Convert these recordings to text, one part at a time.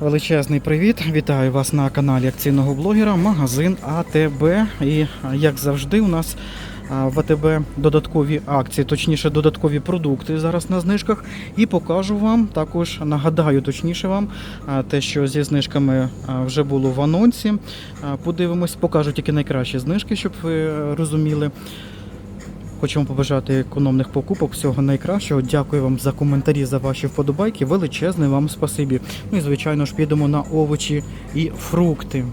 Величезний привіт! Вітаю вас на каналі акційного блогера, магазин АТБ. І як завжди, у нас в АТБ додаткові акції, точніше, додаткові продукти зараз на знижках. І покажу вам також нагадаю точніше вам те, що зі знижками вже було в анонсі. Подивимось, покажу тільки найкращі знижки, щоб ви е, розуміли. Вам побажати економних покупок, всього найкращого. Дякую вам за коментарі, за ваші вподобайки. Величезне вам спасибі. Ну і звичайно ж підемо на овочі і фрукти.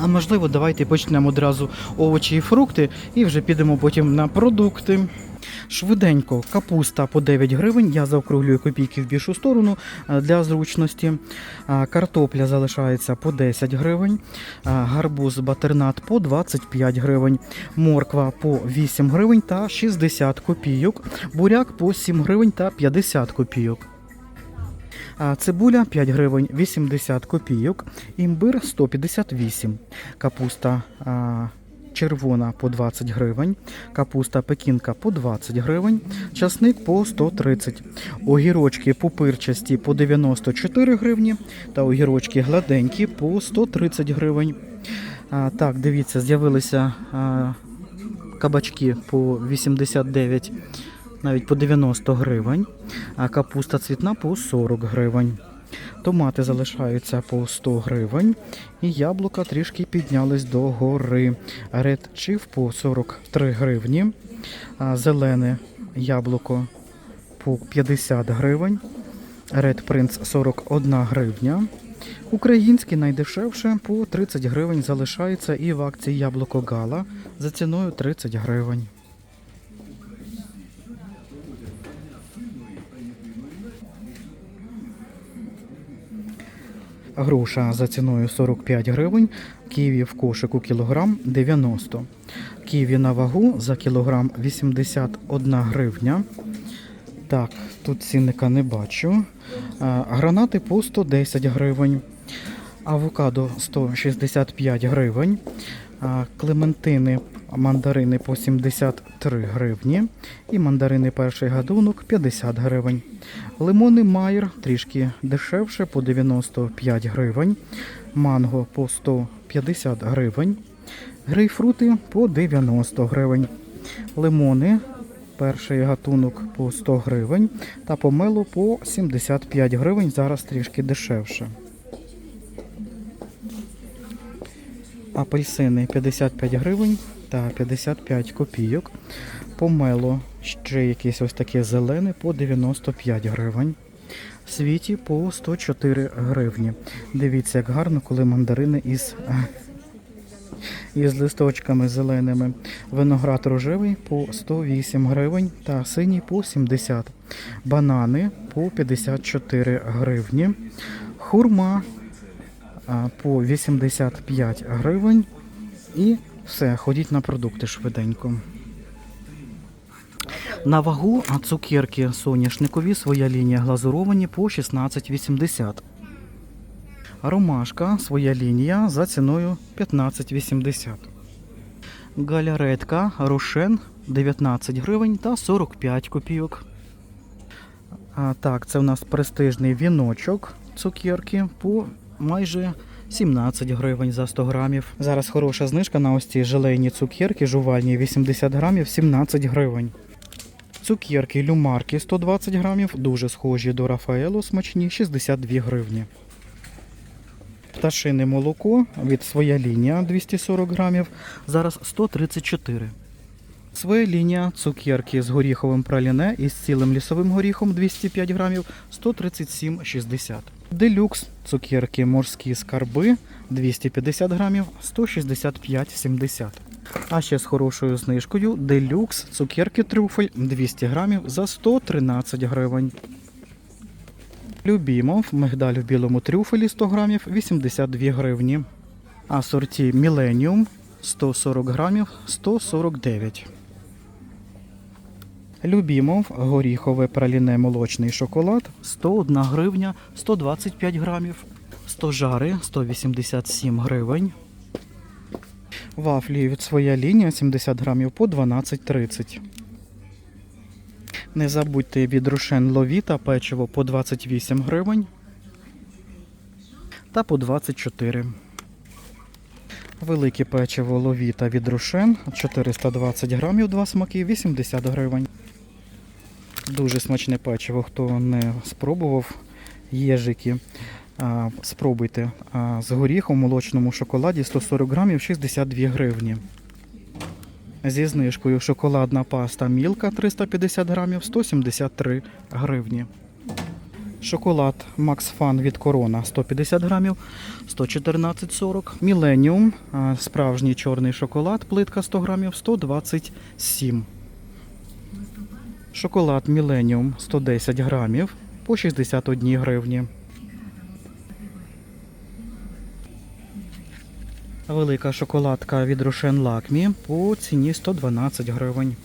А можливо, давайте почнемо одразу овочі і фрукти, і вже підемо потім на продукти. Швиденько, капуста по 9 гривень. Я заокруглюю копійки в більшу сторону е, для зручності. Картопля залишається по 10 гривень. Гарбуз батернат по 25 гривень. Морква по 8 гривень та 60 копійок. Буряк по 7 гривень та 50 копійок. Цибуля 5 гривень 80 копійок, імбир 158, капуста червона по 20 гривень, капуста пекінка по 20 гривень, часник по 130, огірочки пупирчасті по 94 гривні та огірочки гладенькі по 130 гривень. А, так, дивіться, з'явилися кабачки по 89 навіть по 90 гривень, а капуста цвітна по 40 гривень. Томати залишаються по 100 гривень, і яблука трішки піднялись до гори. Ред чиф по 43 гривні, зелене яблуко по 50 гривень, Ред Принц 41 гривня. Українське найдешевше по 30 гривень залишається і в акції яблуко Гала за ціною 30 гривень. Груша за ціною 45 гривень, ківі в кошику кілограм 90. Ківі на вагу за кілограм 81 гривня. Так, тут цінника не бачу. Гранати по 110 гривень. Авокадо 165 гривень. Клементини, мандарини по 73 гривні. І мандарини перший гадунок 50 гривень. Лимони Майер трішки дешевше по 95 гривень. Манго по 150 гривень. Грейпфрути по 90 гривень. Лимони перший гатунок по 100 гривень. Та помело по 75 гривень. Зараз трішки дешевше. Апельсини 55 гривень та 55 копійок. Помело ще якесь ось таке зелене по 95 гривень. Світі по 104 гривні. Дивіться, як гарно, коли мандарини із, із листочками зеленими. Виноград рожевий по 108 гривень та синій по 70. Банани по 54 гривні. Хурма по 85 гривень. І все, ходіть на продукти швиденько. На вагу цукерки соняшникові, своя лінія глазуровані по 16,80. Ромашка, своя лінія за ціною 15,80. Галяретка Рошен 19 гривень та 45 копійок. А, так, це у нас престижний віночок цукерки по майже 17 гривень за 100 грамів. Зараз хороша знижка на ось ці желейні цукерки, жувальні 80 грамів, 17 гривень. Цукерки люмарки 120 грамів, дуже схожі до Рафаело, смачні 62 гривні. Пташине молоко від своя лінія 240 грамів, зараз 134. Своя лінія цукерки з горіховим праліне і з цілим лісовим горіхом 205 грамів 137,60. Делюкс цукерки морські скарби 250 грамів 165,70. А ще з хорошою знижкою делюкс цукерки трюфель 200 грамів за 113 гривень. Любімов мигдаль в білому трюфелі 100 грамів 82 гривні. А сорті Міленіум 140 грамів 149. Любімов горіхове праліне молочний шоколад 101 гривня 125 грамів. Стожари 187 гривень. Вафлі від своя лінія 70 грамів по 12,30. Не забудьте від рушен ловіта печиво по 28 гривень. та по 24. Велике печиво ловіта від Рошен 420 грамів, два смаки, 80 гривень. Дуже смачне печиво, хто не спробував єжики. Спробуйте з горіхом в молочному шоколаді 140 грамів 62 гривні. Зі знижкою шоколадна паста Мілка 350 грамів 173 гривні. Шоколад Max Fun від Корона 150 грамів 114,40. Міленіум, справжній чорний шоколад, плитка 100 грамів 127. Шоколад Міленіум 110 грамів по 61 гривні. Велика шоколадка від Рошен Лакмі по ціні 112 гривень.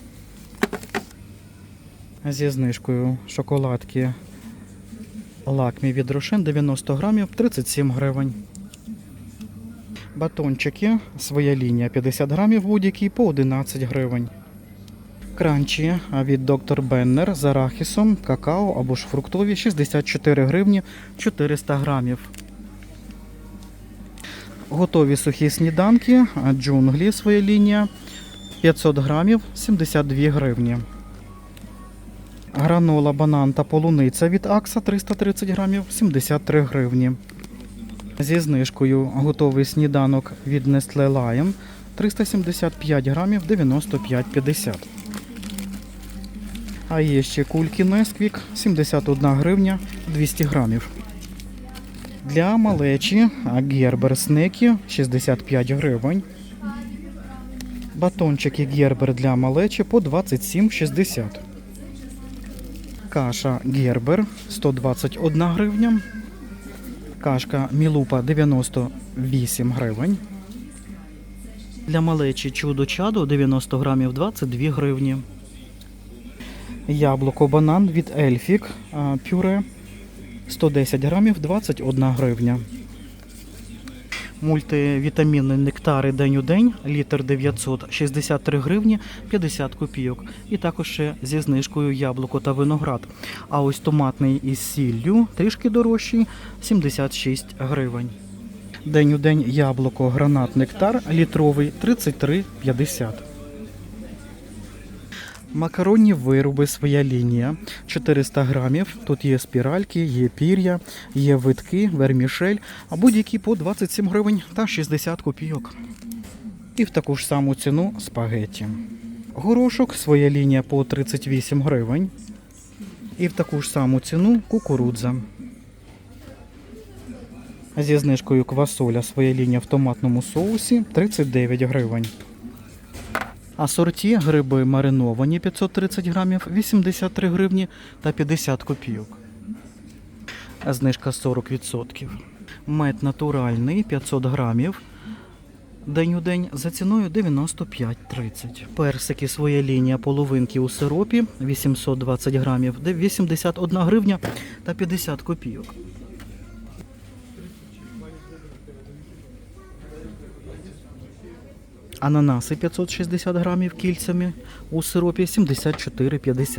Зі знижкою шоколадки Лакмі від Рошен 90 грамів 37 гривень. Батончики, своя лінія 50 грамів будь-який по 11 гривень. Кранчі від Доктор Беннер з арахісом, какао або ж фруктові 64 гривні 400 грамів. Готові сухі сніданки, джунглі своя лінія 500 грамів 72 гривні. Гранола, банан та полуниця від Акса 330 грамів 73 гривні. Зі знижкою готовий сніданок від Nestle Lion 375 грамів 95,50. А є ще кульки Несквік 71 гривня 200 грамів. Для малечі Гербер снеки 65 гривень. Батончики Гербер для малечі по 27,60. Каша Гербер 121 гривня. Кашка Мілупа 98 гривень. Для малечі чудо чадо 90 грамів 22 гривні. Яблуко банан від Ельфік пюре 110 грамів 21 гривня. Мультивітамінні нектари день у день, літр 900, 63 гривні 50 копійок. І також ще зі знижкою яблуко та виноград. А ось томатний із сіллю трішки дорожчий 76 гривень. День у день яблуко, гранат, нектар літровий 33,50. Макаронні вироби своя лінія 400 грамів. Тут є спіральки, є пір'я, є витки, вермішель, а будь-які по 27 гривень та 60 копійок. І в таку ж саму ціну спагетті. Горошок своя лінія по 38 гривень. І в таку ж саму ціну кукурудза. Зі знижкою квасоля своя лінія в томатному соусі 39 гривень. Асорті гриби мариновані 530 грамів 83 гривні та 50 копійок. Знижка 40%. Мед натуральний 500 грамів. День у день за ціною 95,30. Персики своя лінія половинки у сиропі 820 грамів, 81 гривня та 50 копійок. Ананаси 560 грамів кільцями у сиропі 74,50.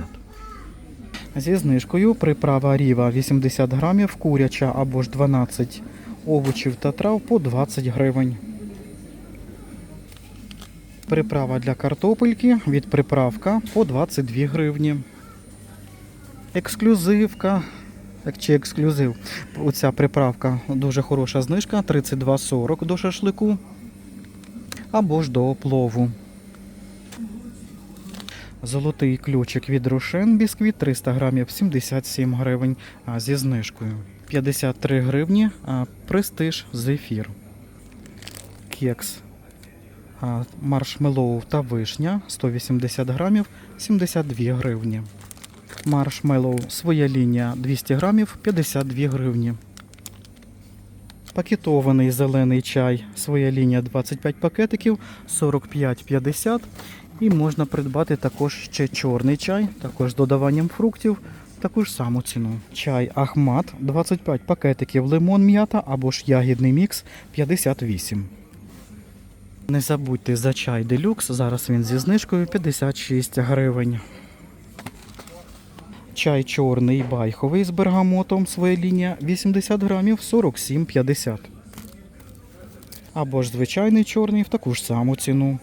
Зі знижкою приправа ріва 80 грамів, куряча або ж 12 овочів та трав по 20 гривень. Приправа для картопельки від приправка по 22 гривні. Ексклюзивка. Чи ексклюзив. Оця приправка дуже хороша знижка 32,40 до шашлику або ж до плову. Золотий ключик від Рошен бісквіт 300 грамів 77 гривень зі знижкою. 53 гривні престиж зефір. Кекс маршмеллоу та вишня 180 грамів 72 гривні. Маршмеллоу своя лінія 200 грамів 52 гривні. Пакетований зелений чай, своя лінія 25 пакетиків, 45,50. І можна придбати також ще чорний чай, також з додаванням фруктів, таку ж саму ціну. Чай Ахмат 25 пакетиків, лимон м'ята або ж ягідний мікс 58. Не забудьте за чай делюкс, зараз він зі знижкою 56 гривень. Чай чорний байховий з бергамотом своя лінія 80 грамів 47,50. Або ж звичайний чорний в таку ж саму ціну.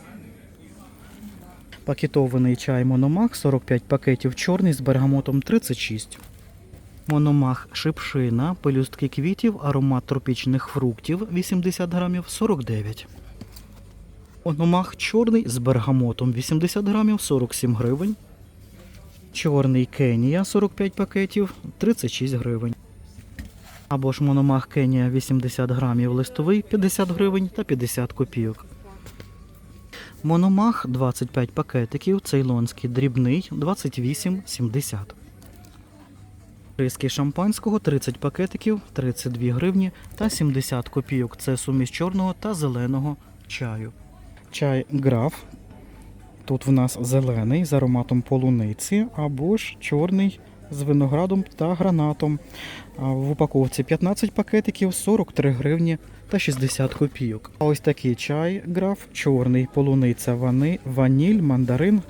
Пакетований чай Мономах 45 пакетів чорний з бергамотом 36. Мономах шипшина, пелюстки квітів, аромат тропічних фруктів 80 грамів 49. Мономах чорний з бергамотом 80 грамів 47 гривень. Чорний Кенія 45 пакетів 36 гривень. Або ж мономах Кенія 80 грамів листовий 50 гривень та 50 копійок. Мономах 25 пакетиків, цейлонський дрібний 28,70. Риски шампанського 30 пакетиків 32 гривні та 70 копійок. Це суміш чорного та зеленого чаю. Чай граф. Тут в нас зелений з ароматом полуниці або ж чорний з виноградом та гранатом. В упаковці 15 пакетиків 43 гривні та 60 копійок. А ось такий чай граф, чорний, полуниця, вани, ваніль, мандарин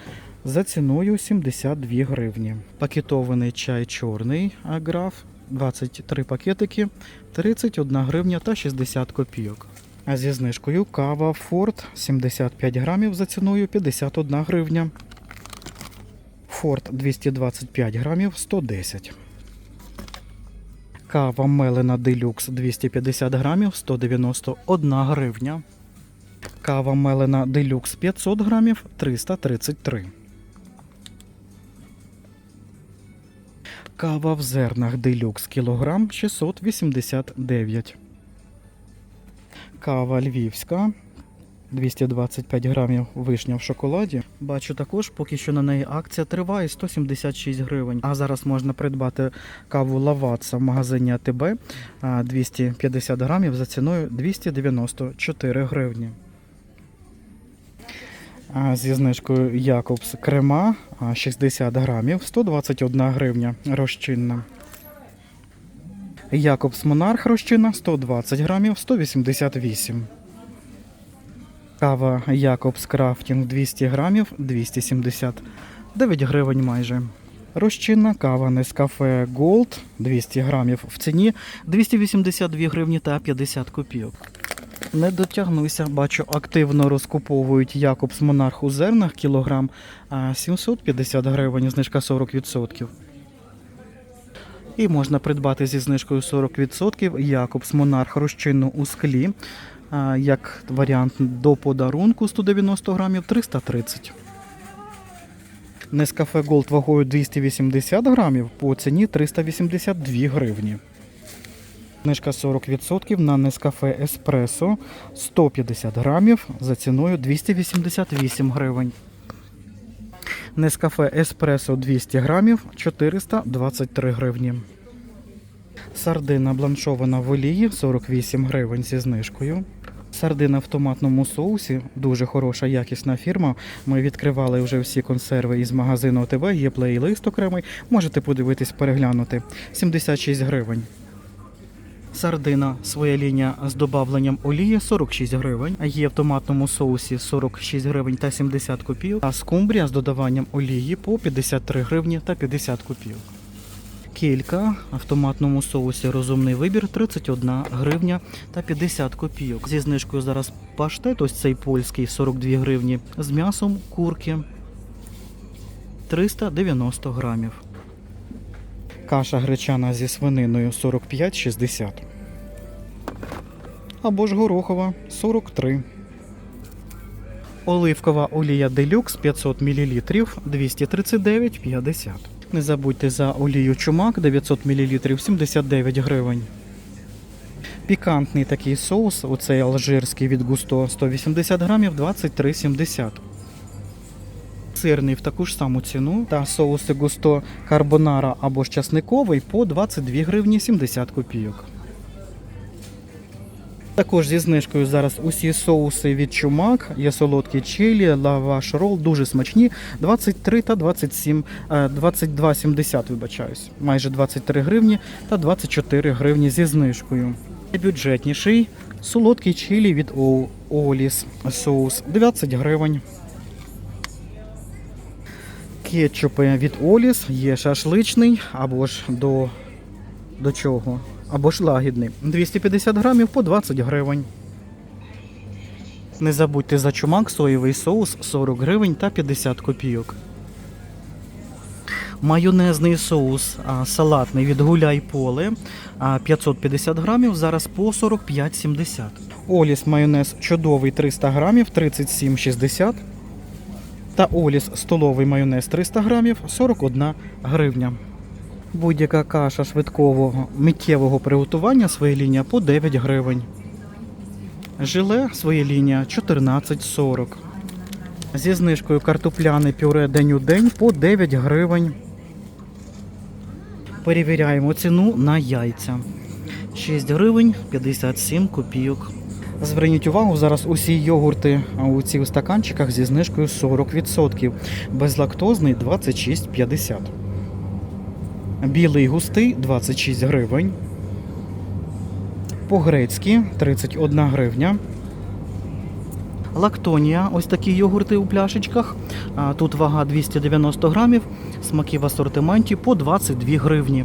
за ціною 72 гривні. Пакетований чай чорний аграф 23 пакетики 31 гривня та 60 копійок. Зі знижкою кава Форд 75 грамів за ціною 51 гривня. Форд 225 грамів 110. Кава Мелена Делюкс 250 грамів 191 гривня. Кава Мелена Делюкс 500 грамів 333. Кава в зернах Делюкс кілограм 689. Кава львівська 225 грамів вишня в шоколаді. Бачу також, поки що на неї акція триває 176 гривень. А зараз можна придбати каву Лаваца в магазині АТБ 250 грамів за ціною 294 гривні. Зі знижкою Якобс крема 60 грамів 121 гривня розчинна. Якобс Монарх розчинна 120 грамів 188. Кава Якобс Крафтінг 200 грамів 279 гривень майже. Розчинна кава Нескафе Gold 200 грамів в ціні 282 гривні та 50 копійок. Не дотягнуся, бачу, активно розкуповують Якобс Монарх у зернах кілограм а 750 гривень, знижка 40%. І можна придбати зі знижкою 40% Якобс Монарх розчинну у склі. Як варіант до подарунку 190 грамів 330. Нескафе Gold вагою 280 грамів по ціні 382 гривні. Знижка 40% на Нескафе Еспресо 150 грамів за ціною 288 гривень. Нескафе Еспресо 200 грамів 423 гривні. Сардина бланшована в олії 48 гривень зі знижкою. Сардина в томатному соусі дуже хороша якісна фірма. Ми відкривали вже всі консерви із магазину ОТВ, є плейлист окремий. Можете подивитись, переглянути. 76 гривень. Сардина своя лінія з додавленням олії 46 гривень. Є в томатному соусі 46 гривень та 70 копійок. А скумбрія з додаванням олії по 53 гривні та 50 копійок. Кілька в томатному соусі розумний вибір 31 гривня та 50 копійок. Зі знижкою зараз паштет, ось цей польський 42 гривні з м'ясом курки 390 грамів. Каша гречана зі свининою 45,60. Або ж горохова 43. Оливкова олія делюкс 500 мл 239,50. Не забудьте за олію чумак 900 мл 79 гривень. Пікантний такий соус, оцей алжирський від густо 180 грамів 23,70. Сирний в таку ж саму ціну та соуси густо карбонара або ж часниковий по 22 гривні 70 копійок. Також зі знижкою зараз усі соуси від чумак, є солодкі чилі, лаваш рол, дуже смачні. 23 та 27, е, 22,70, вибачаюсь. Майже 23 гривні та 24 гривні зі знижкою. Бюджетніший солодкий чилі від Оліс соус 20 гривень. Кетчупи від Оліс, є шашличний або ж до, до чого? Або ж лагідний. 250 грамів по 20 гривень. Не забудьте за чумак соєвий соус 40 гривень та 50 копійок. Майонезний соус а, салатний від гуляй поле 550 грамів, зараз по 45,70. Оліс майонез чудовий 300 грамів 37,60. Та Оліс столовий майонез 300 грамів 41 гривня. Будь-яка каша швидкого миттєвого приготування своє лінія по 9 гривень. Желе своє лінія 14,40. Зі знижкою картопляне пюре день у день по 9 гривень. Перевіряємо ціну на яйця. 6 гривень 57 копійок. Зверніть увагу, зараз усі йогурти у цих стаканчиках зі знижкою 40%. Безлактозний 26,50. Білий густий 26 гривень. По-грецьки 31 гривня. Лактонія, ось такі йогурти у пляшечках. Тут вага 290 грамів, смаки в асортименті по 22 гривні.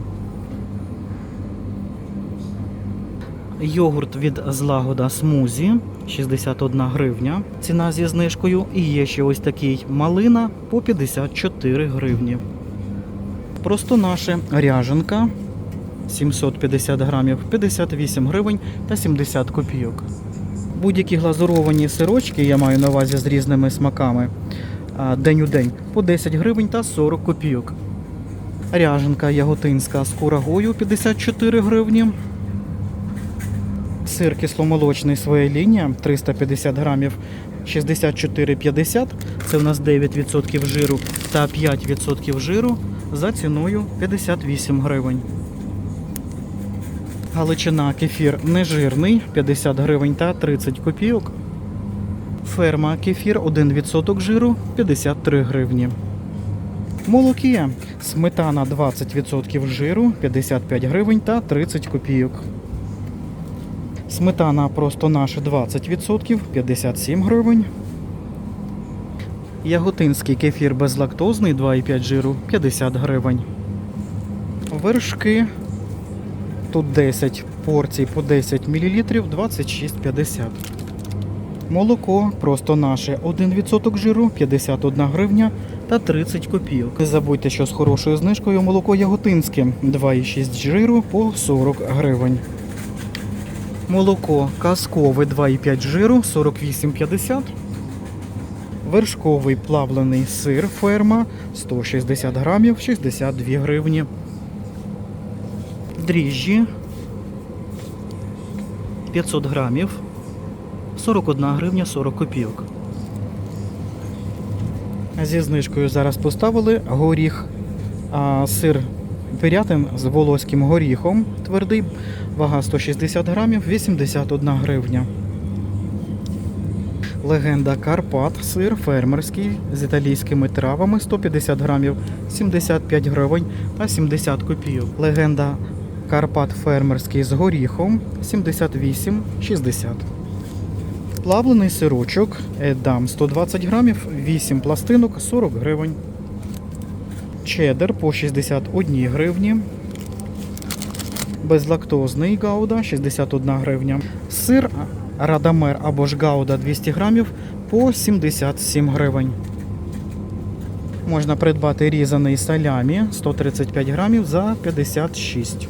Йогурт від злагода смузі 61 гривня. Ціна зі знижкою. І є ще ось такий малина по 54 гривні. Просто наше ряженка 750 грамів 58 гривень та 70 копійок. Будь-які глазуровані сирочки, я маю на увазі з різними смаками, день у день по 10 гривень та 40 копійок. Ряженка яготинська з курагою 54 гривні. Сир кисломолочний своя лінія 350 грамів 64,50. Це у нас 9% жиру та 5% жиру за ціною 58 гривень. Галичина кефір нежирний 50 гривень та 30 копійок. Ферма кефір 1% жиру 53 гривні. Молокія сметана 20% жиру 55 гривень та 30 копійок. Сметана просто наша 20% 57 гривень. Яготинський кефір безлактозний 2,5 жиру 50 гривень. Вершки Тут 10 порцій по 10 мл 26,50. Молоко просто наше 1% жиру 51 гривня та 30 копійок. Не забудьте, що з хорошою знижкою молоко яготинське 2,6 жиру по 40 гривень. Молоко казкове 2,5 жиру 48,50. Вершковий плавлений сир ферма 160 грамів 62 гривні дріжджі 500 грамів 41 гривня 40 копійок. Зі знижкою зараз поставили горіх, а сир пирятин з волоським горіхом твердий, вага 160 грамів 81 гривня. Легенда Карпат, сир фермерський з італійськими травами 150 грамів 75 гривень та 70 копійок. Легенда Карпат фермерський з горіхом 78,60. Плавлений сирочок Едам 120 грамів, 8 пластинок 40 гривень. Чеддер по 61 гривні. Безлактозний гауда 61 гривня. Сир Радамер або ж гауда 200 грамів по 77 гривень. Можна придбати різаний салямі 135 грамів за 56.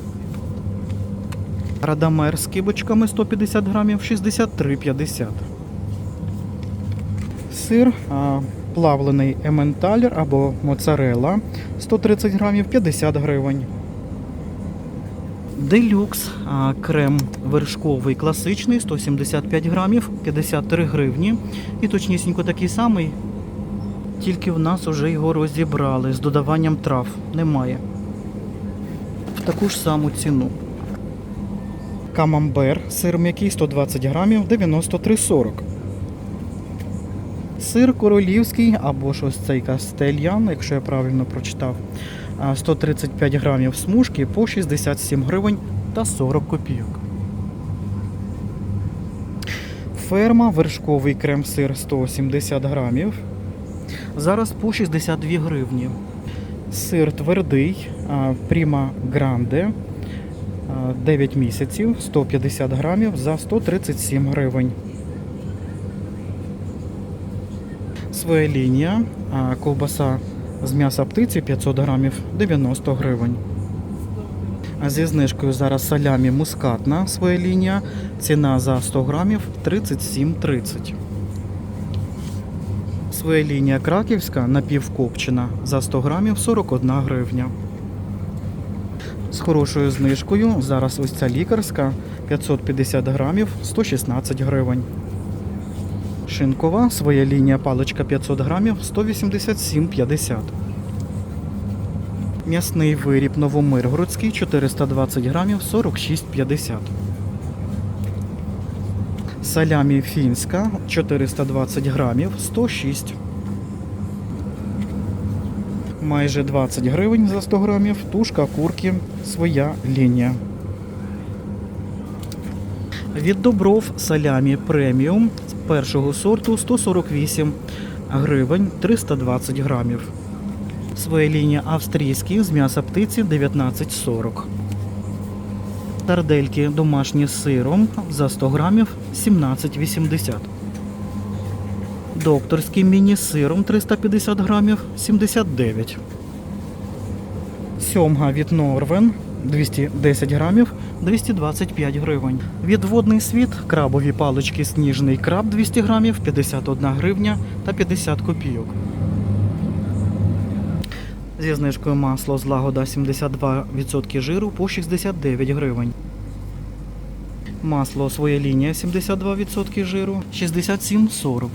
Радамер з кибочками 150 грамів 63,50. Сир плавлений ементалер або моцарелла 130 грамів 50 гривень. Делюкс крем вершковий класичний 175 грамів 53 гривні. І точнісінько такий самий. Тільки в нас вже його розібрали з додаванням трав. Немає. В таку ж саму ціну. Камамбер, сир м'який 120 грамів 93,40. Сир королівський або ж ось цей кастельян, якщо я правильно прочитав, 135 грамів смужки по 67 гривень та 40 копійок. Ферма вершковий крем-сир 170 грамів. зараз по 62 гривні. Сир твердий, а, Prima Grande, 9 місяців, 150 грамів за 137 гривень. Своя лінія, а, ковбаса з м'яса птиці 500 грамів 90 гривень. Зі знижкою зараз салямі мускатна своя лінія. Ціна за 100 грамів 37,30. Своя лінія краківська напівкопчена за 100 грамів 41 гривня. З хорошою знижкою зараз ось ця лікарська 550 грамів 116 гривень. Шинкова своя лінія паличка 500 грамів 187,50. М'ясний виріб Новомиргородський 420 грамів 46,50. Салямі фінська 420 грамів 106. Майже 20 гривень за 100 грамів. Тушка курки своя лінія. Від добров салямі преміум першого сорту 148 гривень 320 грамів. Своя лінія австрійські з м'яса птиці 19,40. Сардельки домашні з сиром за 100 грамів 17,80. Докторський міні з сиром 350 грамів 79. Сьомга від Норвен 210 грамів 225 гривень. Від водний світ крабові палички сніжний краб 200 грамів 51 гривня та 50 копійок. Зі знижкою масло злагода 72% жиру по 69 гривень. Масло своя лінія 72% жиру 67,40.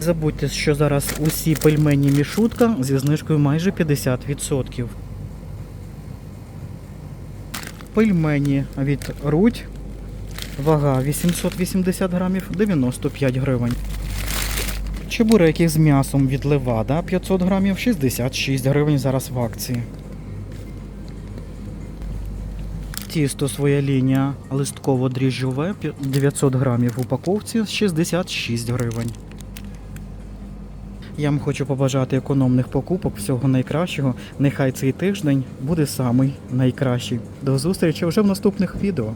Забудьте, що зараз усі пельмені мішутка зі знижкою майже 50%. Пельмені від Рудь. Вага 880 грамів 95 гривень. Чебуреки з м'ясом від Левада 500 грамів 66 гривень зараз в акції. Тісто своя лінія листково-дріжджове 900 грамів в упаковці 66 гривень. Я вам хочу побажати економних покупок, всього найкращого. Нехай цей тиждень буде самий найкращий. До зустрічі вже в наступних відео.